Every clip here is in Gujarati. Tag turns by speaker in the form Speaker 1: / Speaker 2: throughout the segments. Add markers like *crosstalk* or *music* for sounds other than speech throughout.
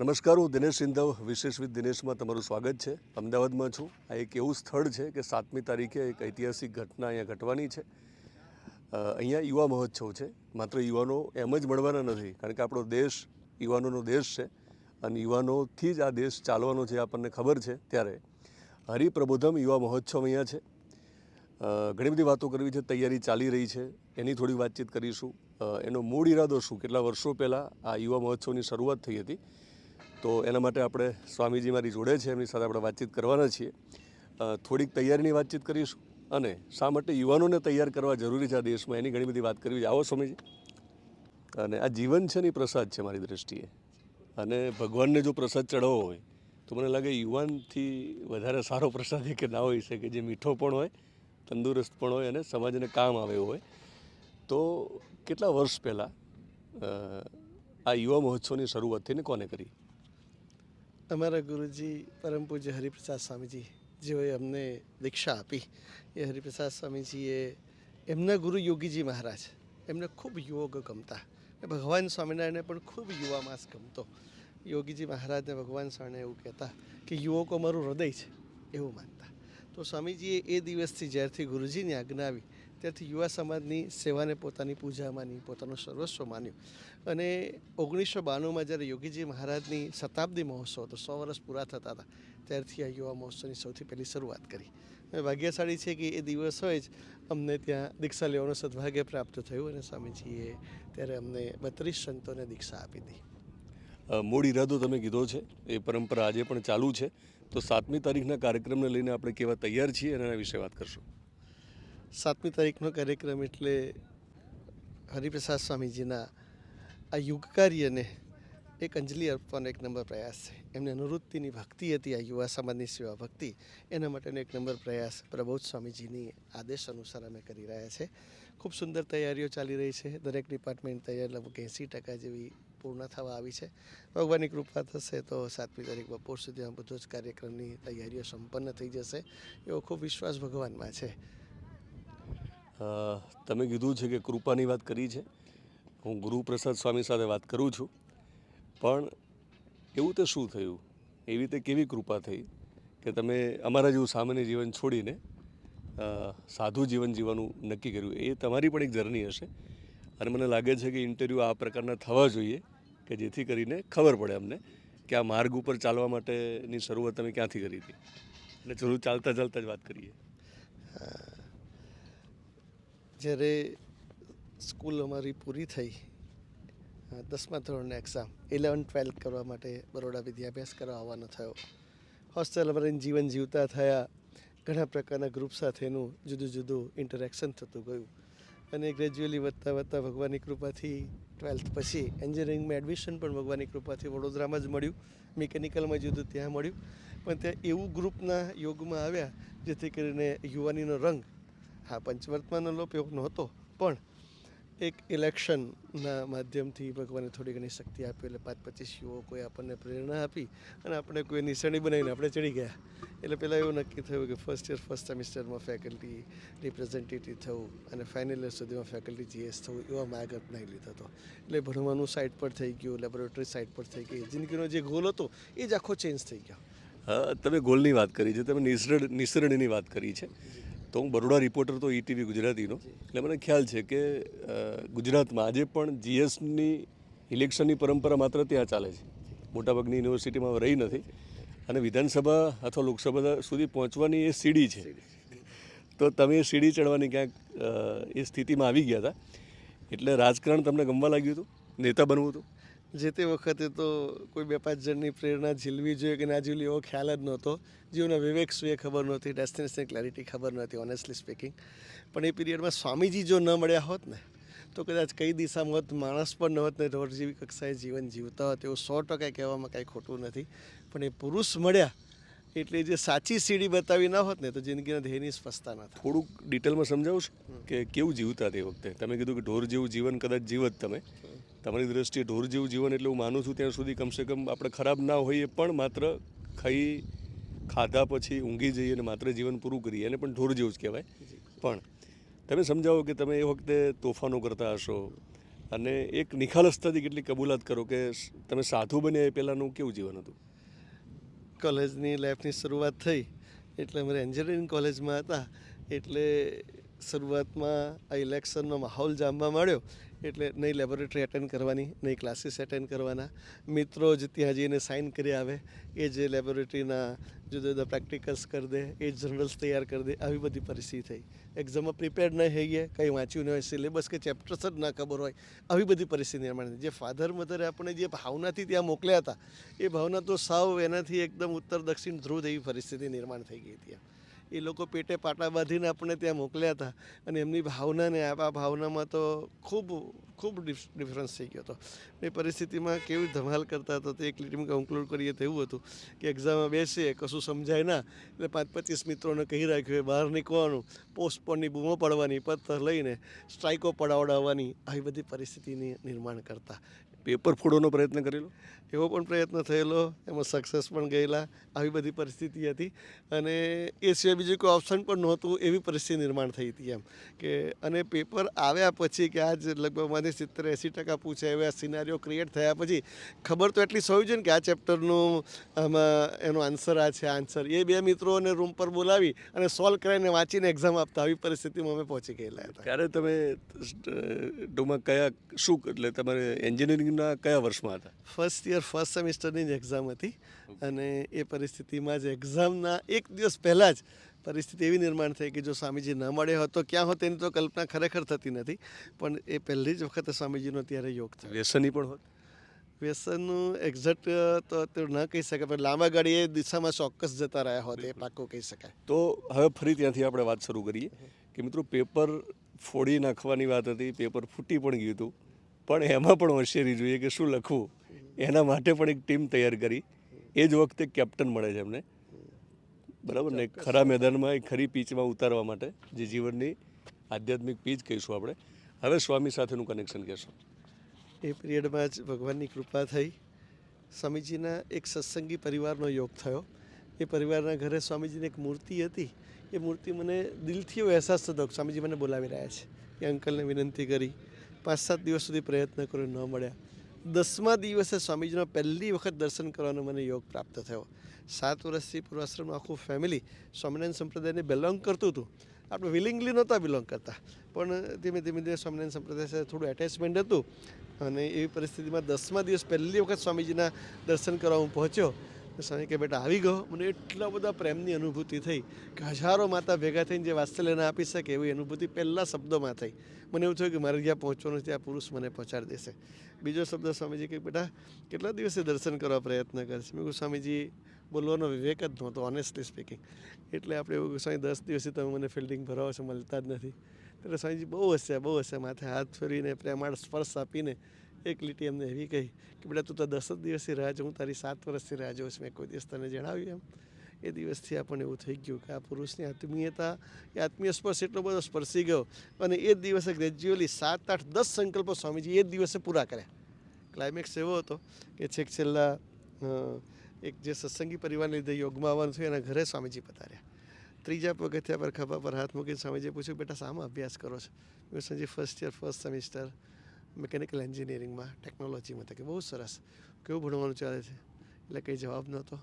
Speaker 1: નમસ્કાર, હું દિનેશ સિંધવ, વિશેષ વિથ દિનેશમાં તમારું સ્વાગત છે. અમદાવાદમાં છું. આ એક એવું સ્થળ છે કે સાતમી તારીખે એક ઐતિહાસિક ઘટના અહીંયા ઘટવાની છે. અહીંયા યુવા મહોત્સવ છે. માત્ર યુવાનો એમ જ મળવાના નથી, કારણ કે આપણો દેશ યુવાનોનો દેશ છે અને યુવાનોથી જ આ દેશ ચાલવાનો છે આપણને ખબર છે ત્યારે હરિપ્રબોધમ યુવા મહોત્સવ અહીંયા છે. ઘણી બધી વાતો કરવી છે, તૈયારી ચાલી રહી છે. એની થોડી વાતચીત કરીશું. એનો મૂળ ઈરાદો શું? કેટલા વર્ષો પહેલાં આ યુવા મહોત્સવની શરૂઆત થઈ હતી? તો એના માટે આપણે સ્વામીજી મારી જોડે છે, એમની સાથે આપણે વાતચીત કરવાના છીએ. થોડીક તૈયારીની વાતચીત કરીશું અને શા માટે યુવાનોને તૈયાર કરવા જરૂરી છે આ દેશમાં, એની ઘણી બધી વાત કરવી આવો સ્વામીજી. અને આ જીવન છે ને પ્રસાદ છે મારી દ્રષ્ટિએ. અને ભગવાનને જો પ્રસાદ ચડાવવો હોય, તો મને લાગે યુવાનથી વધારે સારો પ્રસાદ એ કે ના હોઈ શકે. જે મીઠો પણ હોય, તંદુરસ્ત પણ હોય અને સમાજને કામ આવે હોય. તો કેટલા વર્ષ પહેલાં આ યુવા મહોત્સવની શરૂઆત થઈને કોને કરી?
Speaker 2: અમારા ગુરુજી પરમ પૂજ્ય હરિપ્રસાદ સ્વામીજી, જેઓએ અમને દીક્ષા આપી, એ હરિપ્રસાદ સ્વામીજીએ એમના ગુરુ યોગીજી મહારાજ, એમને ખૂબ યોગ ગમતા. ભગવાન સ્વામિનારાયણને પણ ખૂબ યુવા માસ ગમતો. યોગીજી મહારાજને ભગવાન સ્વામિનારાયણ એવું કહેતા કે, યુવકો મારું હૃદય છે. એવું માનતા. તો સ્વામીજીએ એ દિવસથી જ્યારથી ગુરુજીની આજ્ઞા આવી, ત્યારથી યુવા સમાજની સેવાને પોતાની પૂજા માની પોતાનું સર્વસ્વ માન્યું. અને ઓગણીસો બાણુંમાં જ્યારે યોગીજી મહારાજની શતાબ્દી મહોત્સવ હતો સો વર્ષ પૂરા થતા હતા ત્યારથી આ યુવા મહોત્સવની સૌથી પહેલી શરૂઆત કરી. અને ભાગ્યશાળી છે કે એ દિવસોએ જ અમને ત્યાં દીક્ષા લેવાનું સદભાગ્ય પ્રાપ્ત થયું અને સ્વામીજીએ ત્યારે અમને બત્રીસ સંતોને દીક્ષા આપી હતી
Speaker 1: મૂળ ઈરાદો તમે કીધો છે એ પરંપરા આજે પણ ચાલુ છે. તો સાતમી તારીખના કાર્યક્રમને લઈને આપણે કેવા તૈયાર છીએ અને એના વિશે વાત કરશું.
Speaker 2: સાતમી તારીખનો કાર્યક્રમ એટલે હરિપ્રસાદ સ્વામીજીના આ યુગ કાર્યને એક અંજલિ અર્પવાનો એક નંબર પ્રયાસ છે. એમને અનુવૃત્તિની ભક્તિ હતી આ યુવા સમાજની સેવા ભક્તિ. એના માટેનો એક નંબર પ્રયાસ પ્રબોધ સ્વામીજીની આદેશ અનુસાર અમે કરી રહ્યા છે. ખૂબ સુંદર તૈયારીઓ ચાલી રહી છે. દરેક ડિપાર્ટમેન્ટ તૈયાર લગભગ એંસી ટકા જેવી પૂર્ણ થવા આવી છે. ભગવાનની કૃપા થશે તો સાતમી તારીખ બપોર સુધીમાં બધો જ કાર્યક્રમની તૈયારીઓ સંપન્ન થઈ જશે. એવો ખૂબ વિશ્વાસ ભગવાનમાં છે.
Speaker 1: તમે કીધું છે કે કૃપાની વાત કરી છે. હું ગુરુપ્રસાદ સ્વામી સાથે વાત કરું છું, પણ એવું તે શું થયું? એવી રીતે કેવી કૃપા થઈ કે તમે અમારા જેવું સામાન્ય જીવન છોડીને સાધુ જીવન જીવવાનું નક્કી કર્યું? એ તમારી પણ એક જર્ની હશે. અને મને લાગે છે કે ઇન્ટરવ્યૂ આ પ્રકારના થવા જોઈએ, કે જેથી કરીને ખબર પડે અમને કે આ માર્ગ ઉપર ચાલવા માટેની શરૂઆત તમે ક્યાંથી કરી હતી. એટલે જરૂર ચાલતા ચાલતા જ વાત કરીએ.
Speaker 2: જ્યારે સ્કૂલ અમારી પૂરી થઈ. દસમા ધોરણની એક્ઝામ ઇલેવન ટ્વેલ્થ કરવા માટે બરોડા વિદ્યાભ્યાસ કરવા આવવાનો થયો. હોસ્ટેલ અમારે જીવન જીવતા થયા. ઘણા પ્રકારના ગ્રુપ સાથેનું જુદું જુદું ઇન્ટરેક્શન થતું ગયું. અને ગ્રેજ્યુઅલી વધતા વધતા ભગવાનની કૃપાથી ટ્વેલ્થ પછી એન્જિનિયરિંગમાં એડમિશન પણ ભગવાનની કૃપાથી વડોદરામાં જ મળ્યું. મિકેનિકલમાં જુદું ત્યાં મળ્યું. પણ ત્યાં એવું ગ્રુપના યોગમાં આવ્યા, જેથી કરીને યુવાનીનો રંગ, હા, પંચવર્તમાનનો લોપ એવો નહોતો. પણ એક ઇલેક્શનના માધ્યમથી ભગવાને થોડી ઘણી શક્તિ આપી એટલે પાંચ પચીસ યુવકોએ આપણને પ્રેરણા આપી અને આપણે કોઈ નિશાની બનાવીને આપણે ચડી ગયા. એટલે પહેલાં એવું નક્કી થયું કે ફર્સ્ટ યર ફર્સ્ટ સેમિસ્ટરમાં ફેકલ્ટી રિપ્રેઝેન્ટેટિવ થવું અને ફાઇનલ યર સુધીમાં ફેકલ્ટી જીએસ થવું એવા માર્ગ અપનાવી લીધો હતો. એટલે ભણવાનું સાઇડ પર થઈ ગયું લેબોરેટરી સાઇડ પર થઈ ગઈ. જિંદગીનો જે ગોલ હતો એ જ આખો ચેન્જ થઈ ગયો.
Speaker 1: તમે ગોલની વાત કરી છે, તમે નિસરડ નિસરણીની વાત કરી છે. તો હું બરોડા રિપોર્ટર તો ઈટીવી ગુજરાતીનો. એટલે મને ખ્યાલ છે કે ગુજરાતમાં આજે પણ જીએસની ઇલેક્શનની પરંપરા માત્ર ત્યાં ચાલે છે. મોટાભાગની યુનિવર્સિટીમાં રહી નથી. અને વિધાનસભા અથવા લોકસભા સુધી પહોંચવાની એ સીડી છે. તો તમે એ સીડી ચડવાની ક્યાંક એ સ્થિતિમાં આવી ગયા હતા. એટલે રાજકારણ તમને ગમવા લાગ્યું હતું? નેતા બનવું હતું?
Speaker 2: જે તે વખતે તો કોઈ બે પાંચ જણની પ્રેરણા ઝીલવી જોઈએ કે ના ઝીલવી એવો ખ્યાલ જ નહોતો. જીવના વિવેક શું એ ખબર નહોતી ડેસ્ટિનેશન ક્લેરિટી ખબર નહોતી ઓનેસ્ટલી સ્પીકિંગ પણ એ પીરિયડમાં સ્વામીજી જો ન મળ્યા હોત ને તો કદાચ કઈ દિશામાં હોત માણસ પણ ન હોત ને ઢોર જેવી કક્ષાએ જીવન જીવતા હોત એવું સો ટકા કહેવામાં કાંઈ ખોટું નથી. પણ એ પુરુષ મળ્યા એટલે જે સાચી સીડી બતાવી ના હોત ને તો જિંદગીના ધ્યેયની સ્પષ્ટતા ના
Speaker 1: થોડુંક ડિટેલમાં સમજાવશો કે કેવું જીવતા તે વખતે? તમે કીધું કે ઢોર જેવું જીવન કદાચ જીવત તમે. તમારી દ્રષ્ટિએ ઢોર જેવું જીવન એટલે હું માનું છું ત્યાં સુધી કમસે કમ આપણે ખરાબ ના હોઈએ પણ માત્ર ખાઈ, ખાધા પછી ઊંઘી જઈએ અને માત્ર જીવન પૂરું કરીએ. એને પણ ઢોર જેવું જ કહેવાય. પણ તમે સમજાવો કે તમે એ વખતે તોફાનો કરતા હશો અને એક નિખાલસતાથી કેટલી કબૂલાત કરો કે તમે સાધુ બન્યા એ પહેલાંનું કેવું જીવન હતું?
Speaker 2: કોલેજની લાઈફની શરૂઆત થઈ. એટલે અમારે એન્જિનિયરિંગ કોલેજમાં હતા. એટલે શરૂઆતમાં આ ઇલેક્શનનો માહોલ જામવા મળ્યો એટલે નહીં લેબોરેટરી એટેન્ડ કરવાની, નહીં ક્લાસીસ એટેન્ડ કરવાના. મિત્રો જ ત્યાં જઈને સાઇન કરી આવે, એ જે લેબોરેટરીના જુદા જુદા પ્રેક્ટિકલ્સ કરી દે, એ જર્નલ્સ તૈયાર કરી દે, આવી બધી પરિસ્થિતિ થઈ. એક્ઝામમાં પ્રિપેર્ડ ન હોઈએ, કંઈ વાંચ્યું ન હોય સિલેબસ કે ચેપ્ટર્સ જ ના ખબર હોય, આવી બધી પરિસ્થિતિ નિર્માણ જે ફાધર મધરે આપણે જે ભાવનાથી ત્યાં મોકલ્યા હતા, એ ભાવના તો સાવ એનાથી એકદમ ઉત્તર દક્ષિણ ધ્રુવ એવી પરિસ્થિતિ નિર્માણ થઈ ગઈ ત્યાં એ લોકો પેટે પાટા બાંધીને આપણને ત્યાં મોકલ્યા હતા. અને એમની ભાવનાને આ ભાવનામાં તો ખૂબ ખૂબ ડિફ- ડિફરન્સ થઈ ગયો હતો. એ પરિસ્થિતિમાં કેવી ધમાલ કરતા હતા તે એક લીટીમાં કન્ક્લુડ કરીએ તો એવું હતું કે એક્ઝામમાં બેસીએ કશું સમજાય ના. એટલે પાંચ પચીસ મિત્રોને કહી રાખ્યું, એ બહાર નીકળવાનું પોસ્ટપોનની બૂમો પડવાની, પથ્થર લઈને સ્ટ્રાઇકો પડાવડાવવાની. આવી બધી પરિસ્થિતિની નિર્માણ કરતા.
Speaker 1: પેપર ફોડવાનો પ્રયત્ન કરેલો.
Speaker 2: એવો પણ પ્રયત્ન થયેલો. એમાં સક્સેસ પણ ગયેલા. આવી બધી પરિસ્થિતિ હતી. અને એ સિવાય બીજું કોઈ ઓપ્શન પણ નહોતું. એવી પરિસ્થિતિ નિર્માણ થઈ હતી એમ. કે અને પેપર આવ્યા પછી કે આજ લગભગમાંથી સિત્તેર એંસી ટકા પૂછે એવા સિનારીઓ ક્રિએટ થયા પછી ખબર તો એટલી સૌ છે ને કે આ ચેપ્ટરનું આમાં એનો આન્સર આ છે આન્સર એ બે મિત્રોને રૂમ પર બોલાવી અને સોલ્વ કરીને વાંચીને એક્ઝામ આપતા. આવી પરિસ્થિતિમાં અમે પહોંચી ગયેલા હતા.
Speaker 1: ત્યારે તમે ટૂંકમાં કયા શું એટલે તમારે એન્જિનિયરિંગના કયા વર્ષમાં હતા?
Speaker 2: ફર્સ્ટ યર ફર્સ્ટ સેમિસ્ટરની જ એક્ઝામ હતી અને એ પરિસ્થિતિમાં જ એક્ઝામના એક દિવસ પહેલાં જ પરિસ્થિતિ એવી નિર્માણ થઈ કે જો સ્વામીજી ન મળ્યો હોત તો ક્યાં હોત તેની તો કલ્પના ખરેખર થતી નથી. પણ એ પહેલી જ વખતે સ્વામીજીનો ત્યારે યોગ થયો.
Speaker 1: વ્યસની પણ હોત?
Speaker 2: વ્યસનનું એક્ઝેક્ટ તો અત્યારે ન કહી શકાય પણ લાંબા ગાડી એ દિશામાં ચોક્કસ જતા રહ્યા હોત એ પાક્કું કહી શકાય.
Speaker 1: તો હવે ફરી ત્યાંથી આપણે વાત શરૂ કરીએ કે મિત્રો પેપર ફોડી નાખવાની વાત હતી પેપર ફૂટી પણ ગયું હતું. પણ એમાં પણ હોશિયારી જોઈએ કે શું લખવું. એના માટે પણ એક ટીમ તૈયાર કરી. એ જ વખતે કેપ્ટન મળે છે એમને. બરાબર ને? ખરા મેદાનમાં એક ખરી પીચમાં ઉતારવા માટે જે જીવનની આધ્યાત્મિક પીચ કહીશું આપણે. હવે સ્વામી સાથેનું કનેક્શન કહેશું.
Speaker 2: એ પિરિયડમાં જ ભગવાનની કૃપા થઈ. સ્વામીજીના એક સત્સંગી પરિવારનો યોગ થયો. એ પરિવારના ઘરે સ્વામીજીની એક મૂર્તિ હતી. એ મૂર્તિ મને દિલથી એવો અહેસાસ થતો સ્વામીજી મને બોલાવી રહ્યા છે. એ અંકલને વિનંતી કરી. પાંચ સાત દિવસ સુધી પ્રયત્ન કર્યો, ન મળ્યા. દસમા દિવસે સ્વામીજીનો પહેલી વખત દર્શન કરવાનો મને યોગ પ્રાપ્ત થયો. સાત વર્ષથી પૂર્વાશ્રમનું આખું ફેમિલી સ્વામિનારાયણ સંપ્રદાયને બિલોંગ કરતું હતું. આપણે વિલિંગલી નહોતા બિલોંગ કરતા. પણ ધીમે ધીમે ધીમે સ્વામિનારાયણ સંપ્રદાય સાથે થોડું એટેચમેન્ટ હતું. અને એવી પરિસ્થિતિમાં દસમા દિવસ પહેલી વખત સ્વામીજીના દર્શન કરવા હું પહોંચ્યો. સ્વામી કે બેટા આવી ગયો. મને એટલા બધા પ્રેમની અનુભૂતિ થઈ કે હજારો માતા ભેગા થઈને જે વાત્સલ્યને આપી શકે એવી અનુભૂતિ પહેલાં શબ્દોમાં થઈ. મને એવું થયું કે મારે જ્યાં પહોંચવાનું ત્યાં પુરુષ મને પહોંચાડી દેશે. બીજો શબ્દ સ્વામીજી કે બેટા કેટલા દિવસે દર્શન કરવા પ્રયત્ન કરશે? મેં સ્વામીજી, બોલવાનો વિવેક જ નહોતો ઓનેસ્ટલી સ્પીકિંગ એટલે આપણે એવું સ્વામી, દસ દિવસથી તમે મને ફિલ્ડિંગ ભરાવો છો, મળતા જ નથી. એટલે સ્વામીજી બહુ હસ્યા બહુ હસ્યા, માથે હાથ ફેરીને, પ્રેમાળ સ્પર્શ આપીને એક લીટી એમને એવી કહી કે બેટા, તું તો દસ જ દિવસથી રાહ જોઉં, તારી સાત વર્ષથી રાહ જોઉં છું, મેં કોઈ દિવસ તને જણાવ્યું એમ. એ દિવસથી આપણને એવું થઈ ગયું કે આ પુરુષની આત્મીયતા, એ આત્મીય સ્પર્શ એટલો બધો સ્પર્શી ગયો અને એ જ દિવસે ગ્રેજ્યુઅલી સાત, આઠ, દસ સંકલ્પો સ્વામીજી એ જ દિવસે પૂરા કર્યા. ક્લાઇમેક્સ એવો હતો કે છેક છેલ્લા એક જે સત્સંગી પરિવારને લીધે યોગમાં આવવાનું થયું, એના ઘરે સ્વામીજી પધાર્યા. ત્રીજા પગથિયા પર ખભા પર હાથ મૂકીને સ્વામીજીએ પૂછ્યું, બેટા, શામાં અભ્યાસ કરો છો? મેં સંજી first year first semester mechanical એન્જિનિયરિંગમાં ટેકનોલોજીમાં તો કે બહુ સરસ. કેવું ભણવાનું ચાલે છે? એટલે કંઈ જવાબ નહોતો.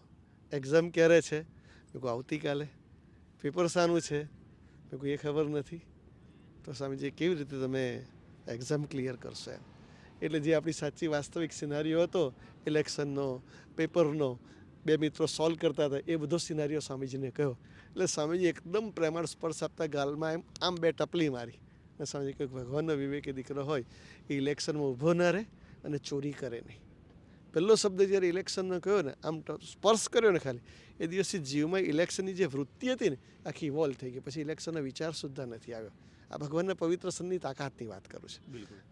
Speaker 2: એક્ઝામ ક્યારે છે? મેં કહું આવતીકાલે. પેપર શાનું છે. મેં કહું એ ખબર નથી. તો સ્વામીજી, કેવી રીતે તમે એક્ઝામ ક્લિયર કરશો એમ? એટલે જે આપણી સાચી વાસ્તવિક સિનારીઓ હતો ઇલેક્શનનો પેપરનો બે મિત્રો સોલ્વ કરતા હતા, એ બધો સિનારીઓ સ્વામીજીને કહ્યો. એટલે સ્વામીજી એકદમ પ્રેમાળ સ્પર્શ આપતા ગાલમાં એમ આમ બે ટપલી મારી. અને સમજે કે ભગવાનનો વિવેકી દીકરો હોય એ ઇલેક્શનમાં ઊભો ન રહે અને ચોરી કરે નહીં. પહેલો શબ્દ જ્યારે ઇલેક્શનનો કહ્યો ને આમ સ્પર્શ કર્યો ને ખાલી એ દિવસથી જીવમાં ઇલેક્શનની જે વૃત્તિ હતી ને આખી ઇવોલ્વ થઈ ગઈ. પછી ઇલેક્શનનો વિચાર સુદ્ધા નથી આવ્યો. આ ભગવાનના પવિત્ર સનની તાકાતની વાત કરું છું.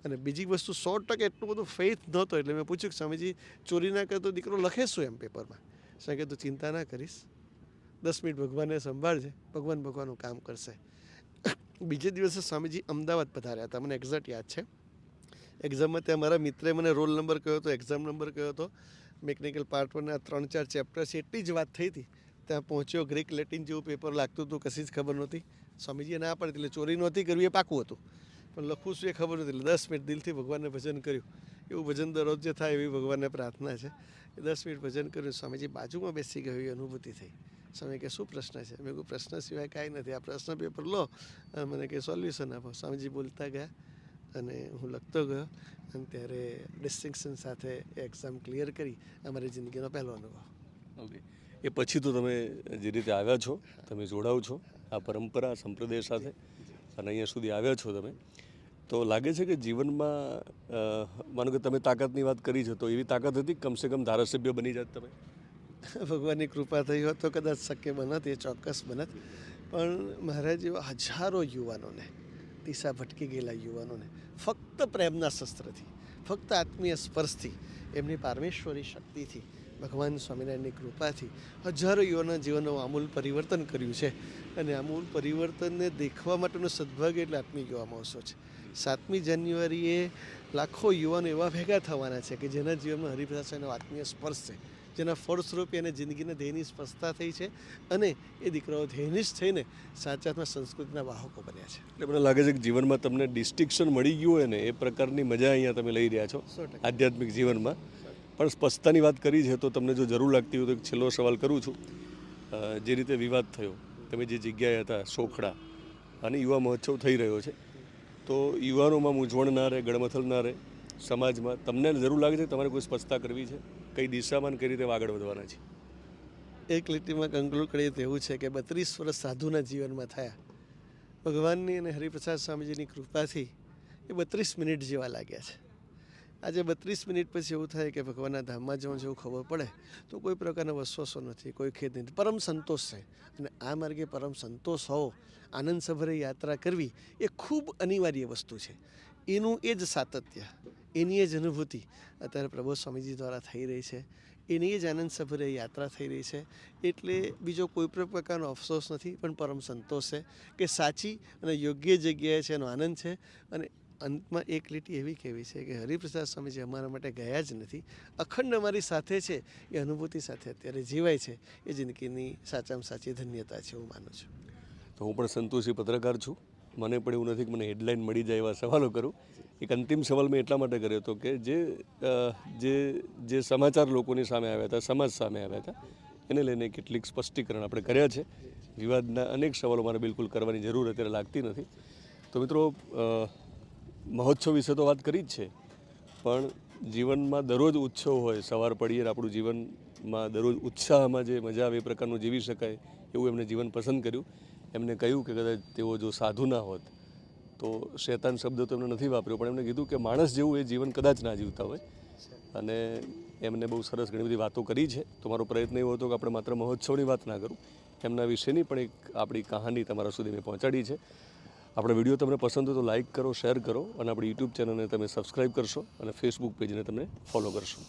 Speaker 2: અને બીજી વસ્તુ સો ટકા એટલું બધું ફેથ નહોતો એટલે મેં પૂછ્યું કે સ્વામીજી ચોરી ના કરતો દીકરો લખે શું એમ પેપરમાં સ્વામી કે તું ચિંતા ના કરીશ. દસ મિનિટ ભગવાનને સંભાળજે. ભગવાન ભગવાનનું કામ કરશે. બીજે દિવસે સ્વામીજી અમદાવાદ પધાર્યા હતા. મને એક્ઝેક્ટ યાદ છે. એક્ઝામમાં ત્યાં મારા મિત્રે મને રોલ નંબર કહ્યો હતો એક્ઝામ નંબર કહ્યો હતો. મિકેનિકલ પાર્ટ વનના ત્રણ ચાર ચેપ્ટર્સ એટલી જ વાત થઈ હતી. ત્યાં પહોંચ્યો ગ્રીક લેટિન જેવું પેપર લાગતું હતું, કશી જ ખબર નહોતી. સ્વામીજીએ ના પાડી એટલે ચોરી નહોતી કરવી, એ પાકું હતું. પણ લખવું શું એ ખબર નથી એટલે દસ મિનિટ દિલથી ભગવાનને ભજન કર્યું. એવું ભજન દરરોજ જે થાય એવી ભગવાનને પ્રાર્થના છે. એ દસ મિનિટ ભજન કર્યું, સ્વામીજી બાજુમાં બેસી ગયું એવી અનુભૂતિ થઈ. સ્વામી કે, શું પ્રશ્ન છે? મેં કોઈ પ્રશ્ન સિવાય કાંઈ નથી. આ પ્રશ્ન પેપર લો અને મને કે સોલ્યુશન આપો. સ્વામીજી બોલતા ગયા અને હું લખતો ગયો અને ત્યારે ડિસ્ટિંક્શન સાથે એક્ઝામ ક્લિયર કરી અમારી જિંદગીનો પહેલો અનુભવ.
Speaker 1: ઓકે એ પછી તો તમે જે રીતે આવ્યા છો, તમે જોડાવ છો, આ પરંપરા, સંપ્રદાય સાથે અને અહીંયા સુધી આવ્યા છો તમે, તો લાગે છે કે જીવનમાં માનો કે તમે તાકાતની વાત કરી છે, તો એવી તાકાત હતી કમસે કમ ધારાસભ્ય બની જાત તમે? *laughs*
Speaker 2: ભગવાનની કૃપા થઈ હોત તો કદાચ શક્ય બનત, એ ચોક્કસ બનત. પણ મારા જેવા હજારો યુવાનોને દિશા ભટકી ગયેલા યુવાનોને, ફક્ત પ્રેમના શસ્ત્રથી, ફક્ત આત્મીય સ્પર્શથી, એમની પારમેશ્વરી શક્તિથી, ભગવાન સ્વામિનારાયણની કૃપાથી, હજારો યુવાના જીવનનું આમૂલ પરિવર્તન કર્યું છે. અને આમૂલ પરિવર્તનને દેખવા માટેનો સદભાગ્ય એટલે આત્મીય યુવા મહોત્સવ છે. સાતમી જાન્યુઆરીએ લાખો યુવાનો એવા ભેગા થવાના છે કે જેના જીવનમાં હરિપ્રસાદ સ્વામીનો આત્મીય સ્પર્શ છે. જેના ફળસ્વરૂપે એને જિંદગીને ધ્યેયની સ્પષ્ટતા થઈ છે અને એ દીકરાઓ ધ્યેયનિષ્ઠ થઈને સાચાત્મા સંસ્કૃતિના વાહકો બન્યા છે.
Speaker 1: એટલે મને લાગે છે કે જીવનમાં તમને ડિસ્ટિંક્શન મળી ગયું હોય ને એ પ્રકારની મજા અહીંયા તમે લઈ રહ્યા છો આધ્યાત્મિક જીવનમાં. પણ સ્પષ્ટતાની વાત કરી છે તો તમને જો જરૂર લાગતી હોય તો એક છેલ્લો સવાલ કરું છું. જે રીતે વિવાદ થયો તમે જે જગ્યાએ હતા સોખડા અને યુવા મહોત્સવ થઈ રહ્યો છે તો યુવાનોમાં મૂંઝવણ ના રહે ગળમથલ ના રહે સમાજમાં તમને જરૂર લાગે છે તમારે કોઈ સ્પષ્ટતા કરવી છે? કઈ દિશામાં કઈ રીતે આગળ વધવાના છે?
Speaker 2: એક લીટીમાં કંક્લુડ કરીએ તેવું છે કે બત્રીસ વર્ષ સાધુના જીવનમાં થયા. ભગવાનની અને હરિપ્રસાદ સ્વામીજીની કૃપાથી એ બત્રીસ મિનિટ જેવા લાગ્યા છે. આજે બત્રીસ મિનિટ પછી એવું થાય કે ભગવાનના ધામમાં જવું જેવું ખબર પડે, તો કોઈ પ્રકારનો વસવસો નથી, કોઈ ખેદ નથી. પરમ સંતોષ છે. અને આ માર્ગે પરમ સંતોષ હોવો, આનંદ સભરે યાત્રા કરવી એ ખૂબ અનિવાર્ય વસ્તુ છે. એનું એ જ સાતત્ય. એની એ જ અનુભૂતિ અત્યારે પ્રભો સ્વામીજી દ્વારા થઈ રહી છે. એની જ આનંદ સભરે યાત્રા થઈ રહી છે. એટલે બીજો કોઈ પણ પ્રકારનો અફસોસ નથી, પણ પરમ સંતોષ છે કે સાચી અને યોગ્ય જગ્યાએ છે એનો આનંદ છે. અને અંતમાં એક લીટી એવી કહેવી છે કે હરિપ્રસાદ સ્વામીજી અમારા માટે ગયા જ નથી. અખંડ અમારી સાથે છે, એ અનુભૂતિ સાથે અત્યારે જીવાય છે. એ જિંદગીની સાચામાં સાચી ધન્યતા છે હું માનું છું.
Speaker 1: તો હું પણ સંતોષી પત્રકાર છું. મને પણ એવું નથી કે મને હેડલાઇન મળી જાય એવા સવાલો કરું. એક અંતિમ સવાલ મેં એટલા માટે કર્યો હતો કે જે જે જે સમાચાર લોકોની સામે આવ્યા હતા, સમાજ સામે આવ્યા હતા, એને લઈને કેટલીક સ્પષ્ટીકરણ આપણે કર્યા છે. વિવાદના અનેક સવાલો મારે બિલકુલ કરવાની જરૂર અત્યારે લાગતી નથી. તો મિત્રો મહોત્સવ વિશે તો વાત કરી જ છે. પણ જીવનમાં દરરોજ ઉત્સવ હોય, સવાર પડીએ આપણું જીવનમાં દરરોજ ઉત્સાહમાં જે મજા આવે એ પ્રકારનું જીવી શકાય એવું એમને જીવન પસંદ કર્યું. એમને કહ્યું કે કદાચ તેઓ જો સાધુ ના હોત, તો શેતાન શબ્દ તો એમને નથી વાપર્યો, પણ એમને કીધું કે માણસ જેવું એ જીવન કદાચ ના જીવતા હોય. અને એમને બહુ સરસ ઘણી બધી વાતો કરી છે. તો મારો પ્રયત્ન એવો હતો કે આપણે માત્ર મહોત્સવની વાત ના કરું. એમના વિશેની પણ એક આપણી કહાની તમારા સુધી મેં પહોંચાડી છે. આપણો વીડિયો તમને પસંદ હોય તો લાઇક કરો, શેર કરો અને આપણી યુટ્યુબ ચેનલને તમે સબસ્ક્રાઈબ કરશો અને ફેસબુક પેજને તમે ફોલો કરશો.